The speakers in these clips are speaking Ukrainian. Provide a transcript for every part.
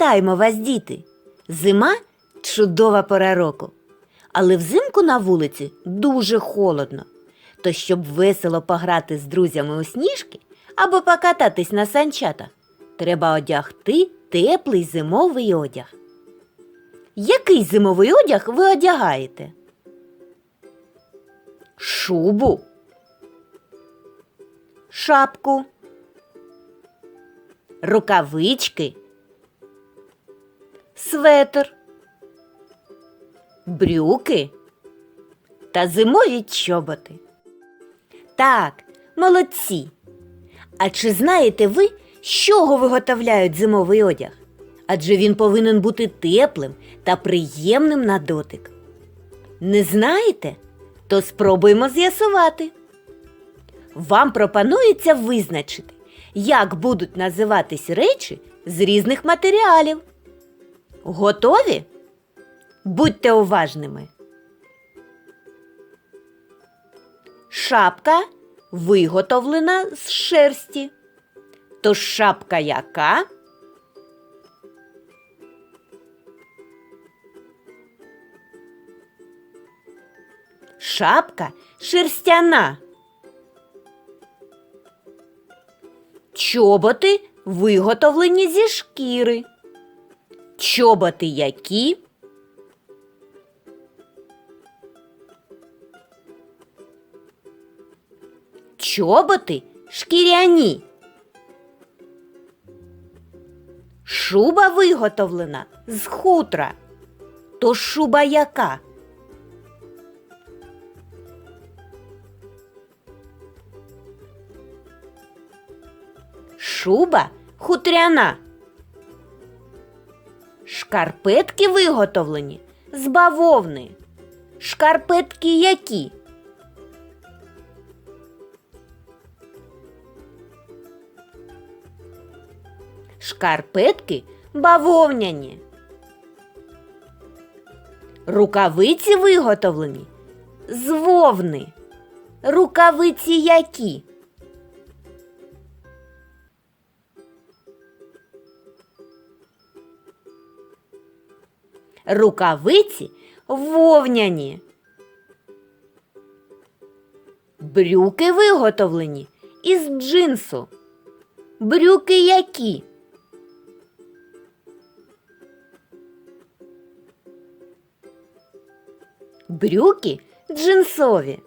Вітаємо вас, діти! Зима чудова пора року. Але взимку на вулиці дуже холодно. То щоб весело пограти з друзями у сніжки або покататись на санчатах, треба одягти теплий зимовий одяг. Який зимовий одяг ви одягаєте? Шубу, шапку, рукавички, светр, брюки та зимові чоботи. Так, молодці. А чи знаєте ви, з чого виготовляють зимовий одяг? Адже він повинен бути теплим та приємним на дотик. Не знаєте? То спробуємо з'ясувати. Вам пропонується визначити, як будуть називатись речі з різних матеріалів. Готові? Будьте уважними. Шапка виготовлена з шерсті. Тож шапка яка? Шапка шерстяна. Чоботи виготовлені зі шкіри. Чоботи які? Чоботи шкіряні. Шуба виготовлена з хутра. То шуба яка? Шуба хутряна. Шкарпетки виготовлені з бавовни. Шкарпетки які? Шкарпетки бавовняні. Рукавиці виготовлені з вовни. Рукавиці які? Рукавиці вовняні. Брюки виготовлені із джинсу. Брюки які? Брюки джинсові.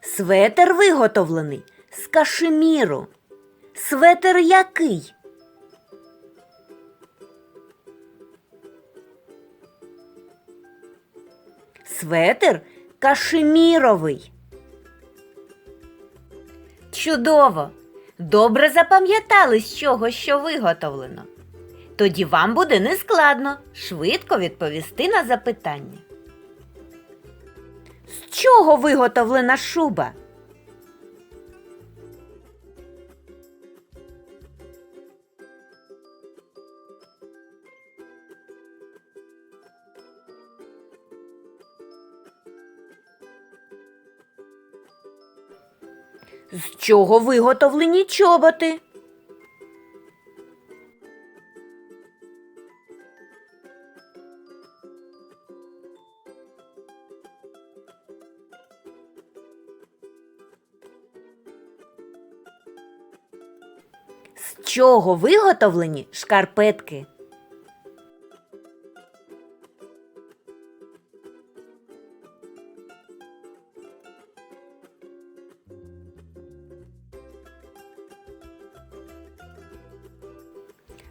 Светер виготовлений з кашеміру. Светер який? Светер кашеміровий. Чудово! Добре запам'ятали, з чого що виготовлено. Тоді вам буде нескладно швидко відповісти на запитання. З чого виготовлена шуба? З чого виготовлені чоботи? З чого виготовлені шкарпетки?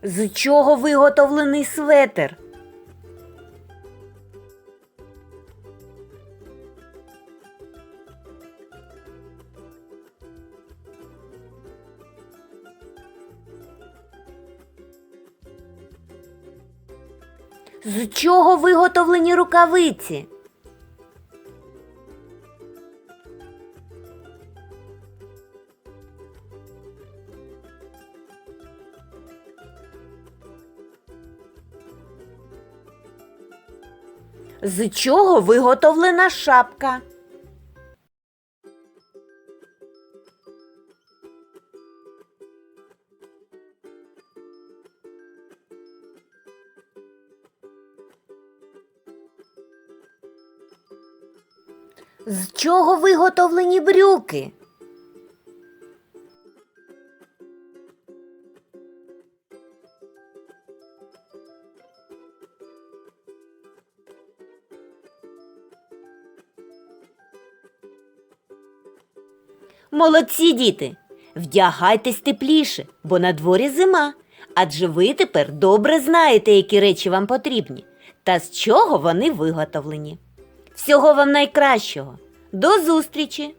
З чого виготовлений светер? З чого виготовлені рукавиці? З чого виготовлена шапка? З чого виготовлені брюки? Молодці, діти! Вдягайтесь тепліше, бо на дворі зима. Адже ви тепер добре знаєте, які речі вам потрібні та з чого вони виготовлені. Всього вам найкращого. До зустрічі!